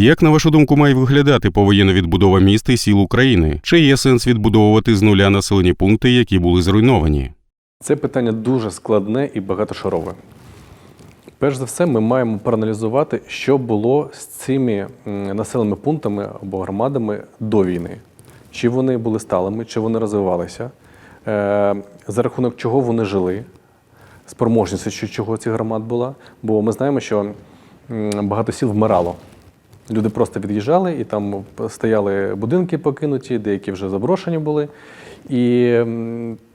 Як на вашу думку має виглядати повоєнна відбудова міст і сіл України? Чи є сенс відбудовувати з нуля населені пункти, які були зруйновані? Це питання дуже складне і багатошарове. Перш за все, ми маємо проаналізувати, що було з цими населеними пунктами або громадами до війни. Чи вони були сталими, чи вони розвивалися, е, за рахунок чого вони жили, спроможність чого цих громад була. Бо ми знаємо, що багато сіл вмирало. Люди просто від'їжджали, і там стояли будинки покинуті, деякі вже заброшені були. І,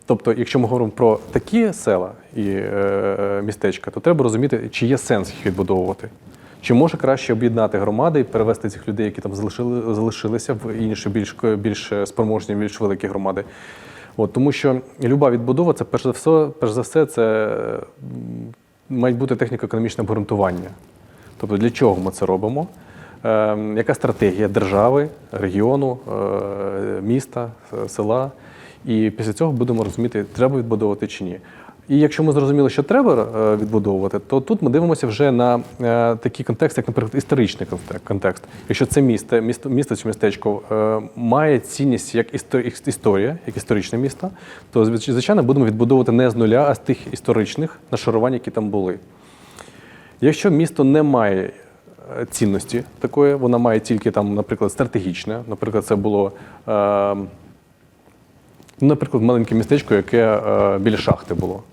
тобто, якщо ми говоримо про такі села і е, містечка, то треба розуміти, чи є сенс їх відбудовувати. Чи може краще об'єднати громади і перевести цих людей, які там залишили, залишилися в інші більш, більш спроможні, більш великі громади. От, тому що люба відбудова це перш за все, перш за все, це мають бути техніко-економічне обґрунтування. Тобто для чого ми це робимо? Е, яка стратегія держави, регіону, е, міста, села? І після цього будемо розуміти, треба відбудовувати чи ні. І якщо ми зрозуміли, що треба е, відбудовувати, то тут ми дивимося вже на е, такий контекст, як, наприклад, історичний контекст. Якщо це місто, місто, місто чи містечко е, має цінність як історія, як історичне місто, то звичайно будемо відбудовувати не з нуля, а з тих історичних нашарувань, які там були. Якщо місто не має е, цінності такої, вона має тільки там, наприклад, стратегічне. Наприклад, це було, е, ну, наприклад, маленьке містечко, яке е, біля шахти було.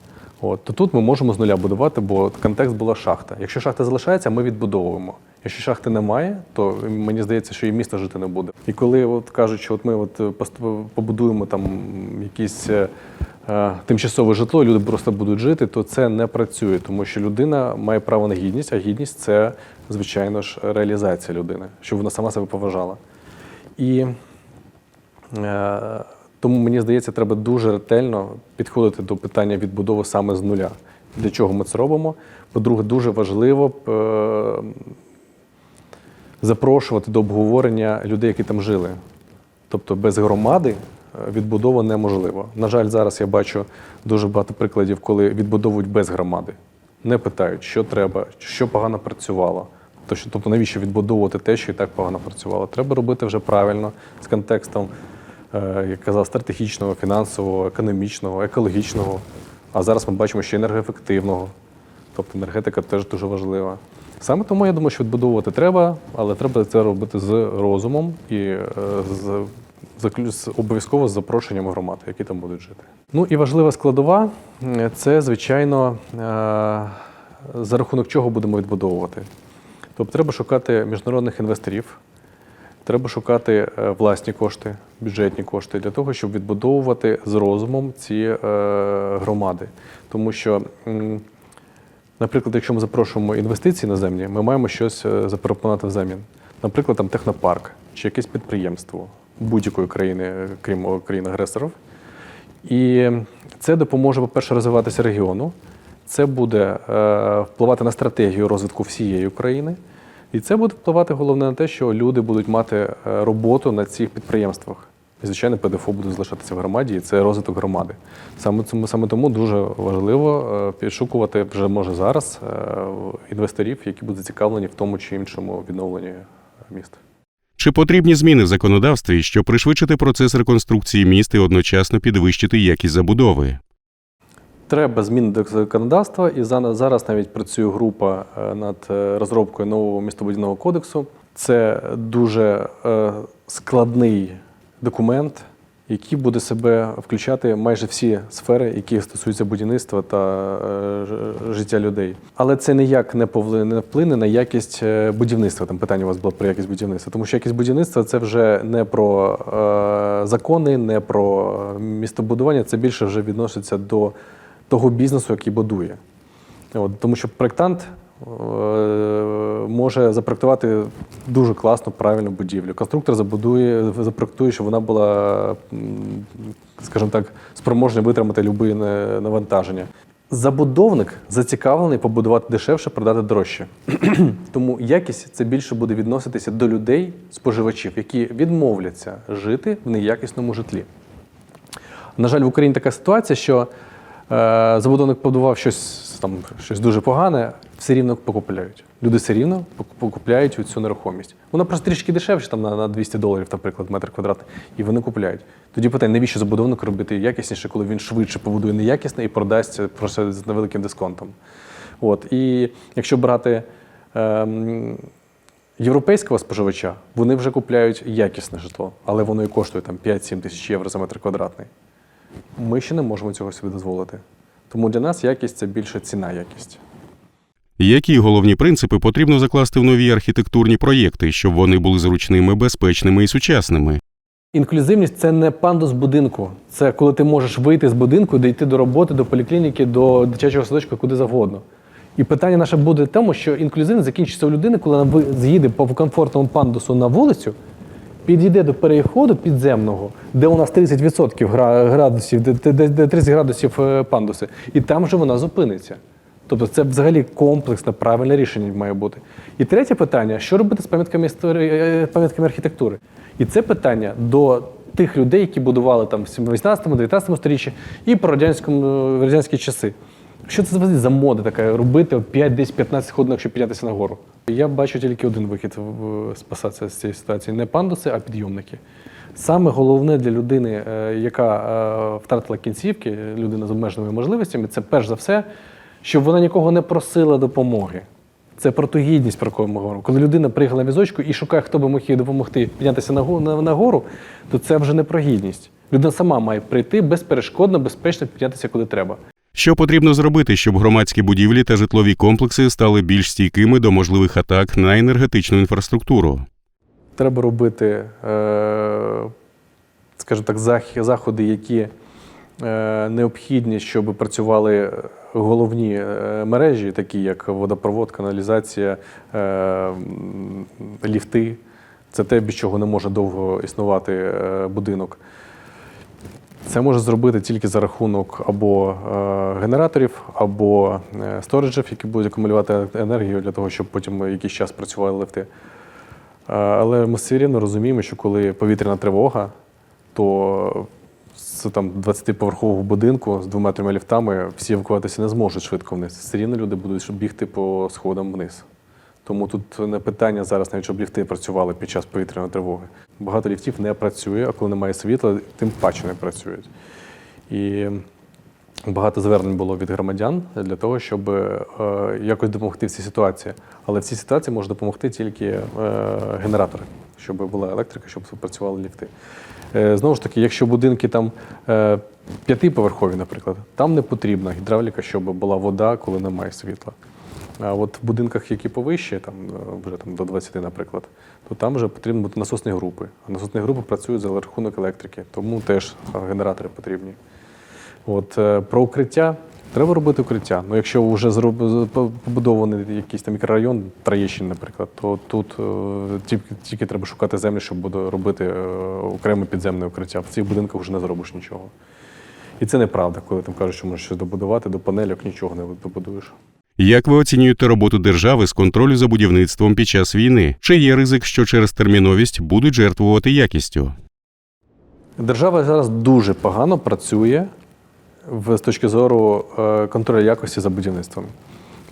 От, то тут ми можемо з нуля будувати, бо контекст була шахта. Якщо шахта залишається, ми відбудовуємо. Якщо шахти немає, то мені здається, що і місто жити не буде. І коли от кажуть, що от ми от побудуємо там якісь е, е, тимчасове житло, люди просто будуть жити, то це не працює, тому що людина має право на гідність, а гідність це, звичайно ж, реалізація людини, щоб вона сама себе поважала. І е, тому мені здається, треба дуже ретельно підходити до питання відбудови саме з нуля. Для чого ми це робимо? По-друге, дуже важливо е, запрошувати до обговорення людей, які там жили. Тобто без громади е, відбудова неможлива. На жаль, зараз я бачу дуже багато прикладів, коли відбудовують без громади. Не питають, що треба, що погано працювало. То Тобто, навіщо відбудовувати те, що і так погано працювало? Треба робити вже правильно з контекстом, е, як казав, стратегічного, фінансового, економічного, екологічного. А зараз ми бачимо ще енергоефективного. Тобто енергетика теж дуже важлива. Саме тому я думаю, що відбудовувати треба, але треба це робити з розумом і е, з, обов'язково з запрошенням громад, які там будуть жити. Ну і важлива складова е, це, звичайно, за рахунок чого будемо відбудовувати. Тобто треба шукати міжнародних інвесторів, Треба шукати е, власні кошти, бюджетні кошти для того, щоб відбудовувати з розумом ці е, громади. Тому що, наприклад, якщо ми запрошуємо інвестиції наземні, ми маємо щось е, запропонувати взамін. Наприклад, там технопарк чи якесь підприємство будь-якої країни, крім країн-агресорів. І це допоможе, по-перше, розвиватися регіону. Це буде е, впливати на стратегію розвитку всієї України. І це буде впливати головне на те, що люди будуть мати е, роботу на цих підприємствах. І, звичайно, ПДФО буде залишатися в громаді, і це розвиток громади. Саме цьому саме тому дуже важливо е, підшукувати вже може зараз інвесторів, які будуть зацікавлені в тому чи іншому відновленні міста. Чи потрібні зміни в законодавстві, щоб пришвидшити процес реконструкції міст і одночасно підвищити якість забудови? Треба зміни до законодавства, і за- зараз навіть працює група е, над е, розробкою нового містобудівного кодексу. Це дуже е, складний документ, який буде себе включати майже всі сфери, які стосуються будівництва та життя людей. Але це ніяк не вплине на якість будівництва. Там питання у вас було про якість будівництва, тому що якість будівництва це вже не про закони, не про містобудування, це більше вже відноситься до того бізнесу, який будує. От, тому що проєктант е, може запроектувати дуже класну, правильну будівлю. Конструктор забудує, запроектує, щоб вона була, скажімо так, спроможна витримати будь-яке навантаження. Забудовник зацікавлений побудувати дешевше, продати дорожче. Тому якість це більше буде відноситися до людей, споживачів, які відмовляться жити в неякісному житлі. На жаль, в Україні така ситуація, що забудовник побудував щось там щось дуже погане. все рівно покупляють. Люди все рівно пок- покупляють цю нерухомість. Вона просто трішки дешевше, там на 200 доларів, наприклад, метр квадратний, і вони купляють. Тоді питання, навіщо забудовник робити якісніше, коли він швидше побудує неякісне і продасть просто з невеликим дисконтом. От. І якщо брати ем, європейського споживача, вони вже купляють якісне житло, але воно і коштує там 5-7 тисяч євро за метр квадратний. Ми ще не можемо цього собі дозволити. Тому для нас якість це більше ціна якість. Які головні принципи потрібно закласти в нові архітектурні проєкти, щоб вони були зручними, безпечними і сучасними? Інклюзивність це не пандус будинку. Це коли ти можеш вийти з будинку, дійти до роботи, до поліклініки, до дитячого садочка, куди завгодно. І питання наше буде в тому, що інклюзивність закінчиться у людини, коли вона з'їде по комфортному пандусу на вулицю, підійде до переходу підземного, де у нас 30% градусів, де, де, де- де 30 градусів е, пандуси, і там вже вона зупиниться. Тобто це взагалі комплексне, правильне рішення має бути. І третє питання: що робити з пам'ятками історії, е, пам'ятками архітектури? І це питання до тих людей, які будували там в 18-19 сторіччі і радянському радянські часи. Що це за мода така робити 5, десь 15 ходинок, щоб піднятися нагору? Я бачу тільки один вихід спасатися з цієї ситуації: не пандуси, а підйомники. Саме головне для людини, е, яка е, втратила кінцівки, людина з обмеженими можливостями, це перш за все, щоб вона нікого не просила допомоги. Це про ту гідність, про яку ми говоримо. Коли людина приїхала на візочку і шукає, хто би мог їй допомогти піднятися на гору, то це вже не про гідність. Людина сама має прийти безперешкодно, безпечно піднятися куди треба. Що потрібно зробити, щоб громадські будівлі та житлові комплекси стали більш стійкими до можливих атак на енергетичну інфраструктуру? Треба робити, е, скажімо так, заходи, які е, необхідні, щоб працювали головні е, мережі, такі як водопровод, каналізація, ліфти. Це те, без чого не може довго існувати будинок. Це може зробити тільки за рахунок або е, генераторів, або е, сториджів, які будуть акумулювати енергію для того, щоб потім якийсь час працювали лифти. Е, Але ми все рівно розуміємо, що коли повітряна тривога, то з там 20-поверхового будинку з двома-трьома ліфтами всі евакуватися не зможуть швидко вниз. Все рівно люди будуть бігти по сходам вниз. Тому тут не питання зараз, навіть щоб ліфти працювали під час повітряної тривоги. Багато ліфтів не працює, а коли немає світла, тим паче не працюють. І багато звернень було від громадян для того, щоб е, якось допомогти в цій ситуації. Але в цій ситуації може допомогти тільки е, генератори, щоб була електрика, щоб працювали ліфти. Е, знову ж таки, якщо будинки там п'ятиповерхові, наприклад, там не потрібна гідравліка, щоб була вода, коли немає світла. А от в будинках, які повище, там е, вже там до 20, наприклад, то там вже потрібно бути насосні групи. А насосні групи працюють за рахунок електрики, тому теж генератори потрібні. От е, про укриття. Треба робити укриття. Ну, якщо вже зроб- побудований якийсь там мікрорайон, Троєщин, наприклад, то тут е, тільки, тільки треба шукати землю, щоб буде робити окреме підземне укриття. В цих будинках вже не зробиш нічого. І це неправда, коли там кажуть, що можеш щось добудувати, до панельок нічого не добудуєш. Як ви оцінюєте роботу держави з контролю за будівництвом під час війни? Чи є ризик, що через терміновість будуть жертвувати якістю? Держава зараз дуже погано працює з точки зору е, контролю якості за будівництвом.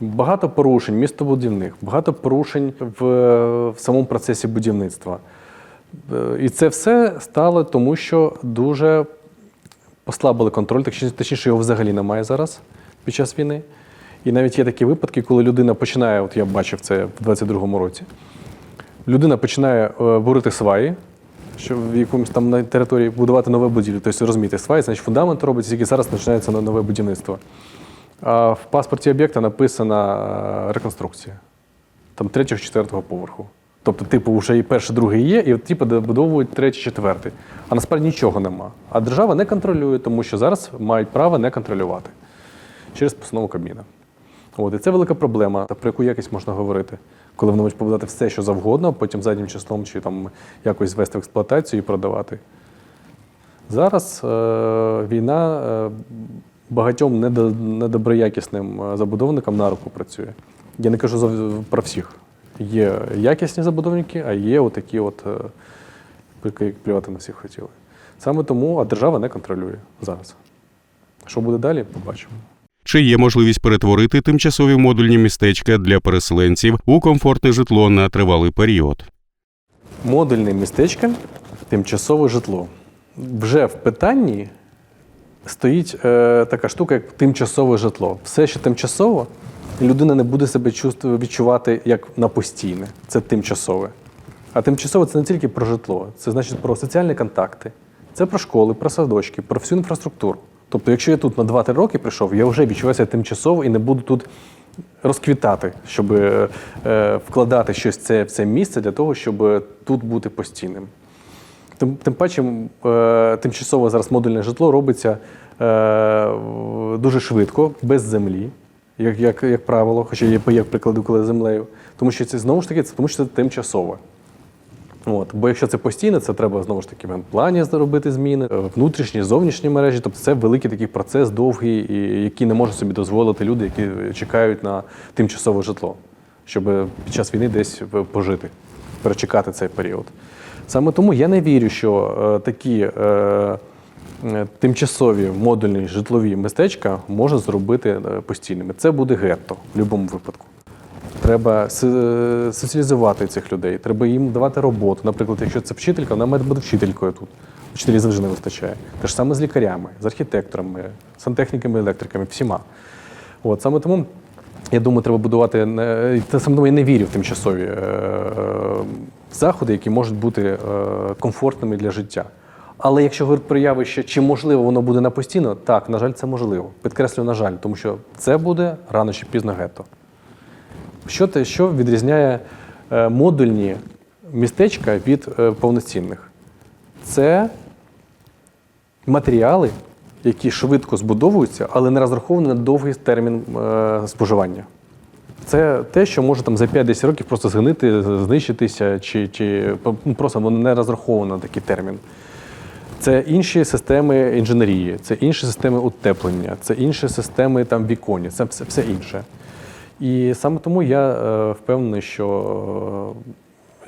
Багато порушень містобудівних, багато порушень в, в самому процесі будівництва. Е, І це все стало тому, що дуже послабили контроль, точніше, точніше, його взагалі немає зараз під час війни. І навіть є такі випадки, коли людина починає, от я бачив це в 22-му році, людина починає е, бурити сваї, що в якомусь там на території будувати нове будівлю. Тобто розумієте, сваї, значить фундамент робиться, тільки зараз починається нове будівництво. А в паспорті об'єкта написана е, реконструкція. Там третього, четвертого поверху. Тобто, типу, вже і перший, другий є, і типу, добудовують третій, четвертий. А насправді нічого нема. А держава не контролює, тому що зараз мають право не контролювати через постанову Кабміна. От, і це велика проблема, про яку якість можна говорити, коли вони можуть побудувати все, що завгодно, потім заднім числом чи там якось звести в експлуатацію і продавати. Зараз е, війна е, багатьом недо, недоброякісним е, забудовникам на руку працює. Я не кажу про всіх. Є якісні забудовники, а є отакі, от, е, плювати на всіх хотіли. Саме тому, а держава не контролює зараз. Що буде далі, побачимо. Чи є можливість перетворити тимчасові модульні містечка для переселенців у комфортне житло на тривалий період? Модульне містечко, тимчасове житло. Вже в питанні стоїть е, така штука, як тимчасове житло. Все, що тимчасово, людина не буде себе відчувати як на постійне. Це тимчасове. А тимчасове це не тільки про житло, це значить про соціальні контакти, це про школи, про садочки, про всю інфраструктуру. Тобто, якщо я тут на 2-3 роки прийшов, я вже відчуваюся тимчасово і не буду тут розквітати, щоб е, е, вкладати щось в це, в це місце для того, щоб тут бути постійним. Тим, тим паче, е, тимчасове зараз модульне житло робиться е, дуже швидко, без землі, як, як, як правило, хоча є, є приклади, коли землею. Тому що це знову ж таки, це, тому що це тимчасове. От, бо якщо це постійно, це треба знову ж таки в плані зробити зміни, е, внутрішні, зовнішні мережі. Тобто це великий такий процес довгий, і який не можуть собі дозволити люди, які чекають на тимчасове житло, щоб під час війни десь пожити, перечекати цей період. Саме тому я не вірю, що е, такі е, е, тимчасові модульні житлові містечка можна зробити е, постійними. Це буде гетто в будь-якому випадку. Треба соціалізувати цих людей, треба їм давати роботу. Наприклад, якщо це вчителька, вона має бути вчителькою тут. Вчителів завжди не вистачає. Те ж саме з лікарями, з архітекторами, сантехніками, електриками, всіма. От саме тому я думаю, треба будувати та саме я не вірю в тимчасові е, заходи, які можуть бути е, комфортними для життя. Але якщо говорити про явище, чи можливо воно буде на постійно, так, на жаль, це можливо. Підкреслю, на жаль, тому що це буде рано чи пізно гетто. Що, те, що відрізняє е, модульні містечка від е, повноцінних? Це матеріали, які швидко збудовуються, але не розраховані на довгий термін е, споживання. Це те, що може там за 5-10 років просто згнити, знищитися, чи, чи ну, просто воно не розраховано на такий термін. Це інші системи інженерії, це інші системи утеплення, це інші системи там віконня, це все, все інше. І саме тому я е, впевнений, що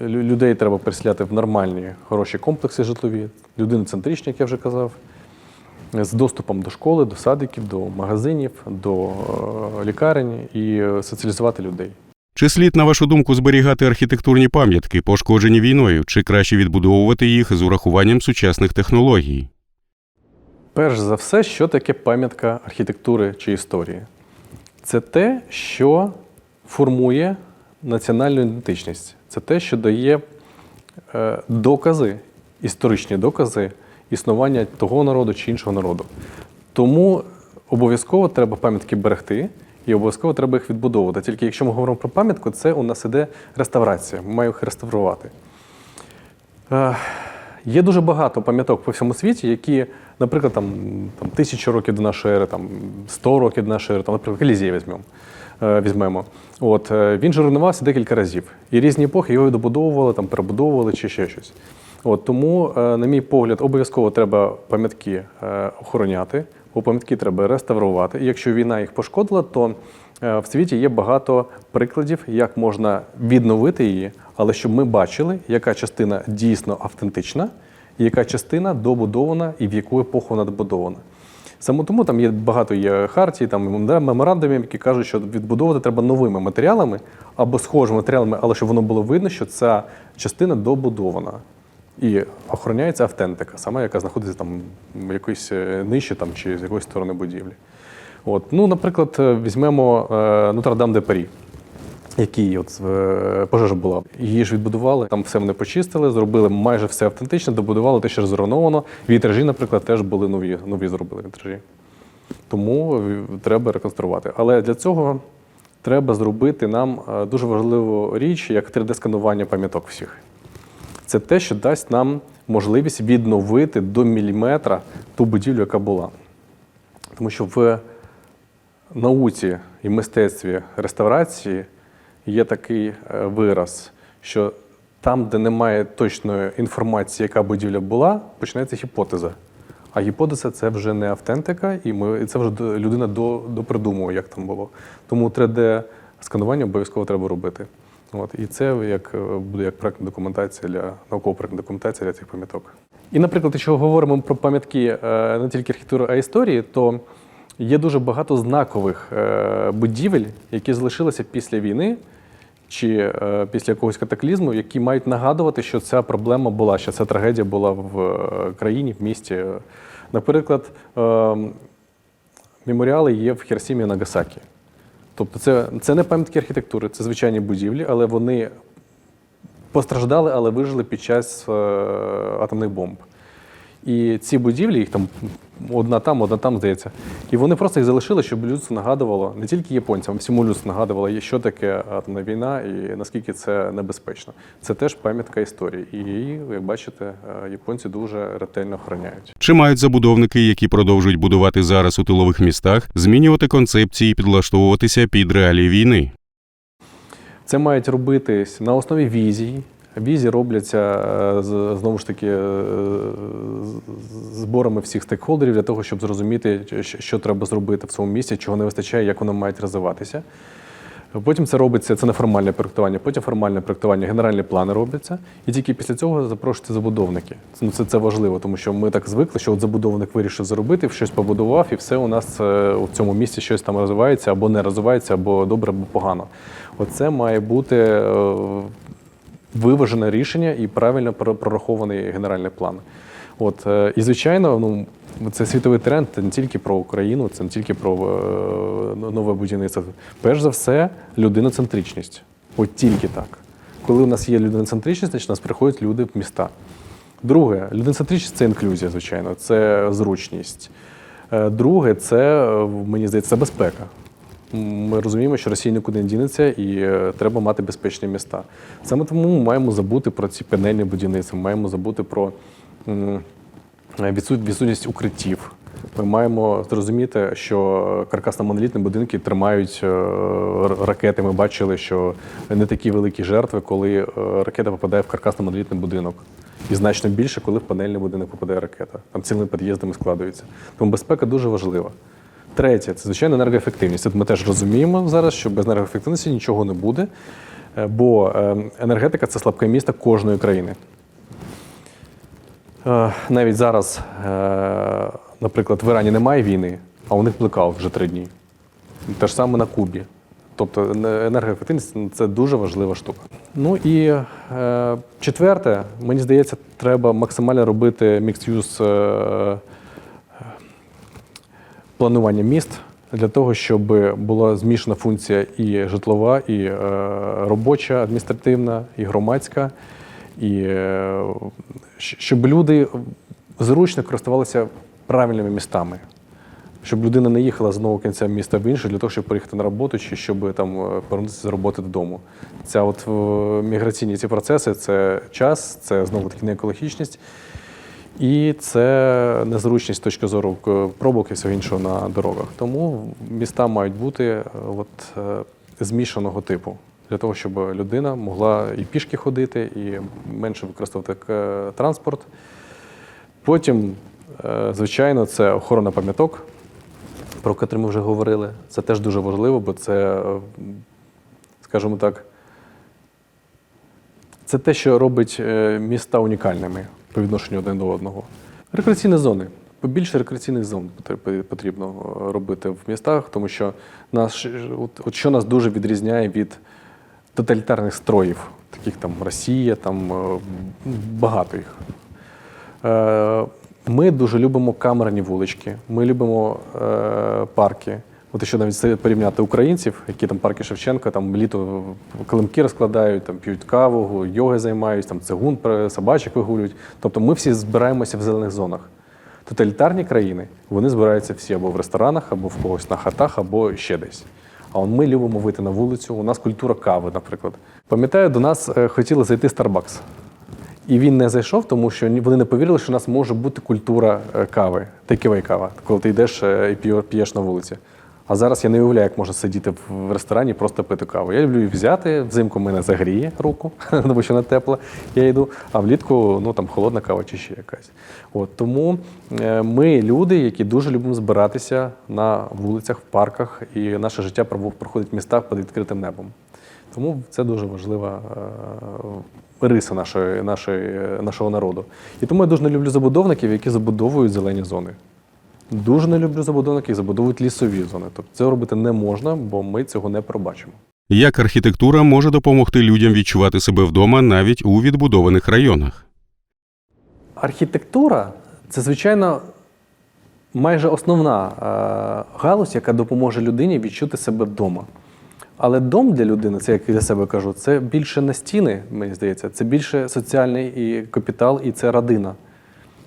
е, людей треба переселяти в нормальні, хороші комплекси житлові, людиноцентричні, як я вже казав, з доступом до школи, до садиків, до магазинів, до е, лікарень і соціалізувати людей. Чи слід, на вашу думку, зберігати архітектурні пам'ятки, пошкоджені війною, чи краще відбудовувати їх з урахуванням сучасних технологій? Перш за все, що таке пам'ятка архітектури чи історії? Це те, що формує національну ідентичність. Це те, що дає е, докази, історичні докази існування того народу чи іншого народу. Тому обов'язково треба пам'ятки берегти і обов'язково треба їх відбудовувати. Тільки якщо ми говоримо про пам'ятку, це у нас іде реставрація. Ми маємо їх реставрувати. Є дуже багато пам'яток по всьому світі, які, наприклад, там, там тисячу років до нашої ери, там 100 років до нашої ери, там, наприклад, Колізій візьмемо. е, Візьмемо. От, е, він же руйнувався декілька разів. І різні епохи його добудовували, там, перебудовували чи ще щось. От, тому, е, на мій погляд, обов'язково треба пам'ятки охороняти, бо пам'ятки треба реставрувати. І якщо війна їх пошкодила, то в світі є багато прикладів, як можна відновити її, але щоб ми бачили, яка частина дійсно автентична, і яка частина добудована і в яку епоху вона добудована. Саме тому там є багато є хартій, там меморандумів, які кажуть, що відбудовувати треба новими матеріалами або схожими матеріалами, але щоб воно було видно, що ця частина добудована. І охороняється автентика, сама, яка знаходиться там в якоїсь е, ниші там, чи з якоїсь сторони будівлі. От. Ну, наприклад, е, візьмемо е, Нотр-Дам де Парі, який от е, пожежа була. Її ж відбудували, там все вони почистили, зробили майже все автентично, добудували те, що зруйновано. Вітражі, наприклад, теж були нові, нові зробили вітражі. Тому треба реконструювати. Але для цього треба зробити нам дуже важливу річ, як 3D-сканування пам'яток всіх. Це те, що дасть нам можливість відновити до міліметра ту будівлю, яка була. Тому що в науці і мистецтві реставрації є такий е, вираз, що там, де немає точної інформації, яка будівля була, починається гіпотеза. А гіпотеза це вже не автентика, і ми, це вже людина до, допридумує, як там було. Тому 3D-сканування обов'язково треба робити. От, і це як, е, буде як проектна документація для наукова проектна документація для цих пам'яток. І, наприклад, якщо говоримо про пам'ятки е, не тільки архітектури, а й історії, то Є дуже багато знакових е, будівель, які залишилися після війни чи е, після якогось катаклізму, які мають нагадувати, що ця проблема була, що ця трагедія була в е, країні, в місті. Наприклад, меморіали є в Хіросімі і Нагасакі. Тобто, це, це не пам'ятки архітектури, це звичайні будівлі, але вони постраждали, але вижили під час атомних бомб. І ці будівлі, їх там одна там, одна там, здається. І вони просто їх залишили, щоб людство нагадувало не тільки японцям, а всьому людству нагадувало, що таке атомна війна і наскільки це небезпечно. Це теж пам'ятка історії. І її, як бачите, е, японці дуже ретельно охороняють. Чи мають забудовники, які продовжують будувати зараз у тилових містах, змінювати концепції і підлаштовуватися під реалії війни? Це мають робитись на основі візій. Візії робляться е, знову ж таки е, зборами всіх стейкхолдерів для того, щоб зрозуміти, що- треба зробити в цьому місці, чого не вистачає, як воно має розвиватися. Потім це робиться, це неформальне проєктування, потім формальне проєктування, генеральні плани робляться, і тільки після цього запрошуються забудовники. Ну, це, це важливо, тому що ми так звикли, що от забудовник вирішив зробити, щось побудував, і все у нас е, у цьому місці щось там розвивається або не розвивається, або добре, або погано. Оце має бути виважене рішення і правильно про- прорахований генеральний план. От, е, і звичайно, ну, це світовий тренд, це не тільки про Україну, це не тільки про е, нове будівництво. Перш за все, людиноцентричність. От тільки так. Коли у нас є людиноцентричність, значить у нас приходять люди в міста. Друге, людиноцентричність це інклюзія, звичайно, це зручність. Е, Друге, це, мені здається, це безпека. Ми розуміємо, що Росія нікуди не дінеться і е, треба мати безпечні міста. Саме тому ми маємо забути про ці панельні будівництва, ми маємо забути про відсутність укриттів. Ми маємо зрозуміти, що каркасно-монолітні будинки тримають е, ракети. Ми бачили, що не такі великі жертви, коли е, ракета попадає в каркасно-монолітний будинок. І значно більше, коли в панельний будинок попадає ракета. Там цілими під'їздами складується. Тому безпека дуже важлива. Третє це звичайно енергоефективність. Тут ми теж розуміємо зараз, що без енергоефективності нічого не буде, е, бо е, енергетика це слабке місто кожної країни. Е, Навіть зараз, наприклад, в Ірані немає війни, а у них блекаут вже три дні. Те ж саме на Кубі. Тобто енергоефективність це дуже важлива штука. Ну і четверте, мені здається, треба максимально робити мікс-юз планування міст для того, щоб була змішана функція і житлова, і е, робоча, адміністративна, і громадська, і е, щоб люди зручно користувалися правильними містами. Щоб людина не їхала з одного кінця міста в інше для того, щоб приїхати на роботу, чи щоб там е, повернутися з роботи додому. Ця от міграційні ці процеси це час, це знову таки не екологічність. І це незручність з точки зору пробок і всього іншого на дорогах. Тому міста мають бути е, от, е, змішаного типу, для того, щоб людина могла і пішки ходити, і менше використовувати е, транспорт. Потім, звичайно, це охорона пам'яток, про котрі ми вже говорили. Це теж дуже важливо, бо це, скажімо так, це те, що робить міста унікальними по відношенню один до одного. Рекреаційні зони. Побільше рекреаційних зон потрібно е, робити в містах, тому що нас, от, що нас дуже відрізняє від тоталітарних строїв, таких там Росія, там е, багато їх. Е, Ми дуже любимо камерні вулички, ми любимо парки. От якщо навіть порівняти українців, які там парки Шевченка, там літо килимки розкладають, там п'ють каву, йоги займаються, там цигун собачок вигулюють. Тобто ми всі збираємося в зелених зонах. Тоталітарні країни вони збираються всі або в ресторанах, або в когось на хатах, або ще десь. А от ми любимо вийти на вулицю. У нас культура кави, наприклад. Пам'ятаю, до нас е, хотіли зайти Starbucks. І він не зайшов, тому що вони не повірили, що у нас може бути культура е, кави, тейкевей кава, коли ти йдеш е, і п'єш на вулиці. А зараз я не уявляю, як можна сидіти в- ресторані просто пити каву. Я люблю її взяти, взимку мене загріє руку, тому що вона тепла, я йду, а влітку ну, там, холодна кава чи ще якась. От, тому е, ми люди, які дуже любимо збиратися на вулицях, в парках, і наше життя проходить в містах під відкритим небом. Тому це дуже важлива е, риса нашої, нашої, нашого народу. І тому я дуже не люблю забудовників, які забудовують зелені зони. Дуже не люблю забудовники, які забудовують лісові зони. Тобто це робити не можна, бо ми цього не пробачимо. Як архітектура може допомогти людям відчувати себе вдома навіть у відбудованих районах? Архітектура це, звичайно, майже основна е, галузь, яка допоможе людині відчути себе вдома. Але дом для людини, це як я для себе кажу, це більше не стіни, мені здається, це більше соціальний і капітал, і це родина.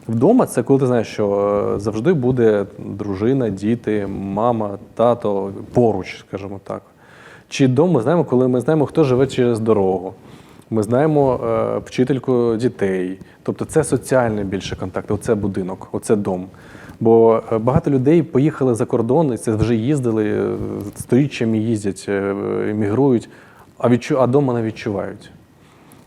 Вдома це коли ти знаєш, що е, завжди буде дружина, діти, мама, тато поруч, скажімо так. Чи дом ми знаємо, коли ми знаємо, хто живе через дорогу. Ми знаємо е, вчительку дітей. Тобто це соціальний більше контакт, оце будинок, оце дом. Бо е, багато людей поїхали за кордон, і це вже їздили, е, сторіччями їздять, емігрують, а, відчу, а дома не відчувають.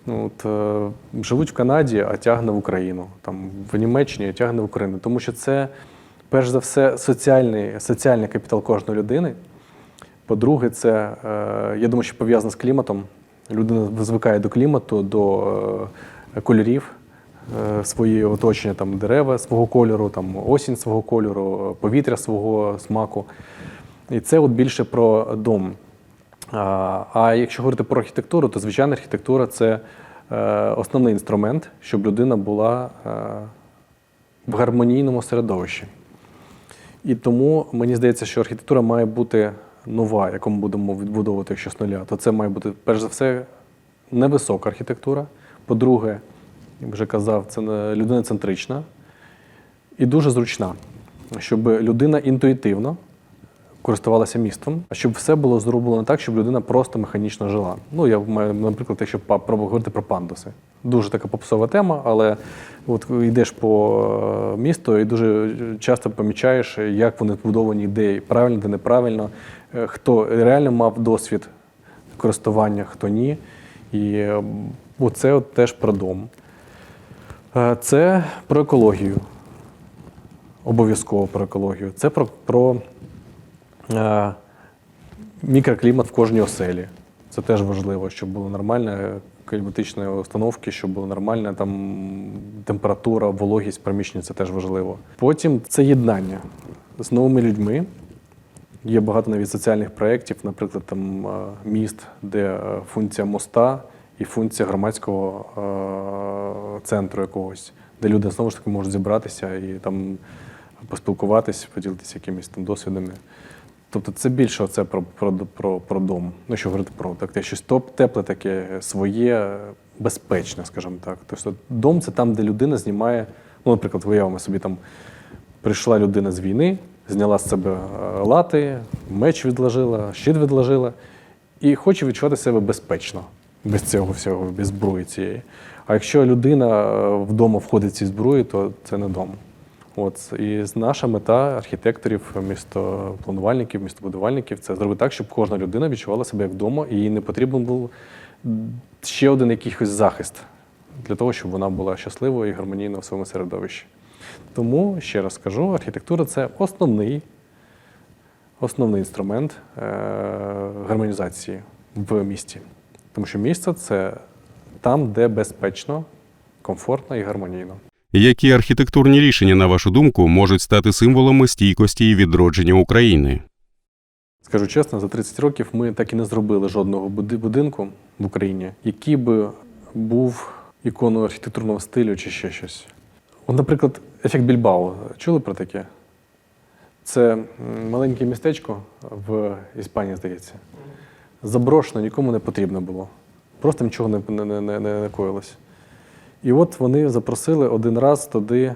Ну, от, е, живуть в Канаді, а тягне в Україну. Там, в Німеччині а тягне в Україну. Тому що це, перш за все, соціальний, соціальний капітал кожної людини. По-друге, це, е, я думаю, що пов'язано з кліматом. Людина звикає до клімату, до е, кольорів свої оточення, там, дерева свого кольору, там, осінь свого кольору, повітря свого смаку. І це от більше про дом. А, якщо говорити про архітектуру, то звичайно архітектура це е, основний інструмент, щоб людина була е, в гармонійному середовищі. І тому мені здається, що архітектура має бути нова, яку ми будемо відбудовувати, якщо з нуля, то це має бути, перш за все, невисока архітектура. По-друге, як вже казав, це людина-центрична і дуже зручна, щоб людина інтуїтивно користувалася містом, а щоб все було зроблено так, щоб людина просто механічно жила. Ну, я маю, наприклад, якщо говорити про пандуси. Дуже така попсова тема, але от йдеш по е, місту і дуже часто помічаєш, як вони збудовані, де правильно, де неправильно, е, хто реально мав досвід користування, хто ні. І е, оце от теж про дом. Це про екологію. Обов'язково про екологію. Це про, про мікроклімат в кожній оселі. Це теж важливо, щоб була нормальна кліматична установки, щоб була нормальна там температура, вологість приміщення це теж важливо. Потім це єднання з новими людьми. Є багато навіть соціальних проєктів, наприклад, там е, міст, де е, функція моста і функція громадського е, центру якогось, де люди знову ж таки можуть зібратися і там поспілкуватися, поділитися якимись там досвідами. Тобто це більше оце про, про, про, про дом. Ну, що говорити про таке щось тепле, таке своє, безпечне, скажімо так. Тобто дом це там, де людина знімає, ну, наприклад, виявимо собі там прийшла людина з війни, зняла з себе е, лати, меч відложила, щит відложила і хоче відчувати себе безпечно, без цього всього, без зброї цієї. А якщо людина е, вдома входить зі зброї, то це не дом. От і наша мета архітекторів, містопланувальників, містобудувальників це зробити так, щоб кожна людина відчувала себе як вдома, і їй не потрібен був ще один якийсь захист для того, щоб вона була щасливою і гармонійною в своєму середовищі. Тому ще раз скажу, архітектура це основний, основний інструмент е, гармонізації в місті. Тому що місце це там, де безпечно, комфортно і гармонійно. Які архітектурні рішення, на вашу думку, можуть стати символами стійкості і відродження України? Скажу чесно, за 30 років ми так і не зробили жодного будинку в Україні, який би був іконою архітектурного стилю чи ще щось. От, наприклад, ефект Більбао. Чули про таке? Це маленьке містечко в Іспанії, здається. Заброшено, нікому не потрібно було. Просто нічого не, не, не, не, коїлось. І от вони запросили один раз туди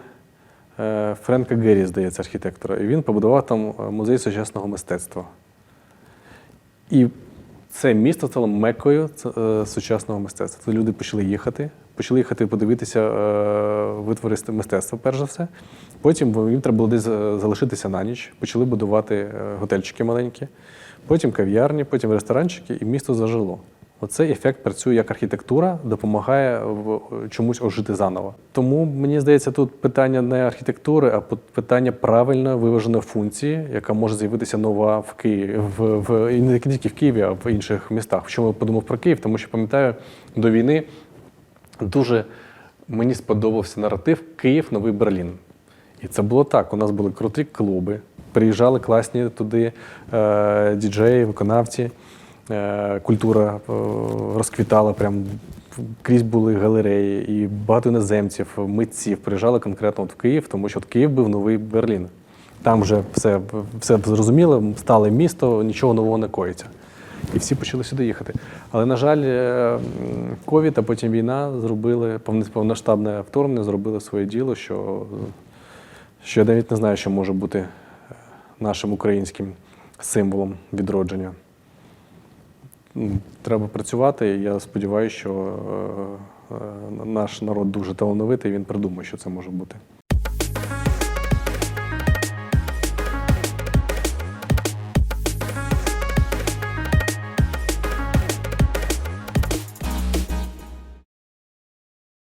е, Френка Геррі, здається, архітектора. І він побудував там е, музей сучасного мистецтва. І це місто стало мекою е, сучасного мистецтва. Туди люди почали їхати, почали їхати подивитися витвори мистецтва, перш за все. Потім їм треба було десь залишитися на ніч, почали будувати готельчики маленькі, потім кав'ярні, потім ресторанчики, і місто зажило. Оцей ефект працює як архітектура, допомагає в чомусь ожити заново. Тому мені здається, тут питання не архітектури, а питання правильно виваженої функції, яка може з'явитися нова в Києві, в, в не тільки в Києві, а в інших містах. Чому я подумав про Київ? Тому що пам'ятаю до війни дуже мені сподобався наратив Київ Новий Берлін. І це було так. У нас були круті клуби, приїжджали класні туди е, діджеї, виконавці. Е, культура е, розквітала, прям крізь були галереї, і багато іноземців, митців приїжджали конкретно от в Київ, тому що от Київ був новий Берлін. Там вже все, все зрозуміло, стале місто, нічого нового не коїться. І всі почали сюди їхати. Але, на жаль, е, ковід, а потім війна зробили повноштабне вторгнення, зробили своє діло, що, що я навіть не знаю, що може бути нашим українським символом відродження. Треба працювати. Я сподіваюся, що е, е, наш народ дуже талановитий, він придумає, що це може бути.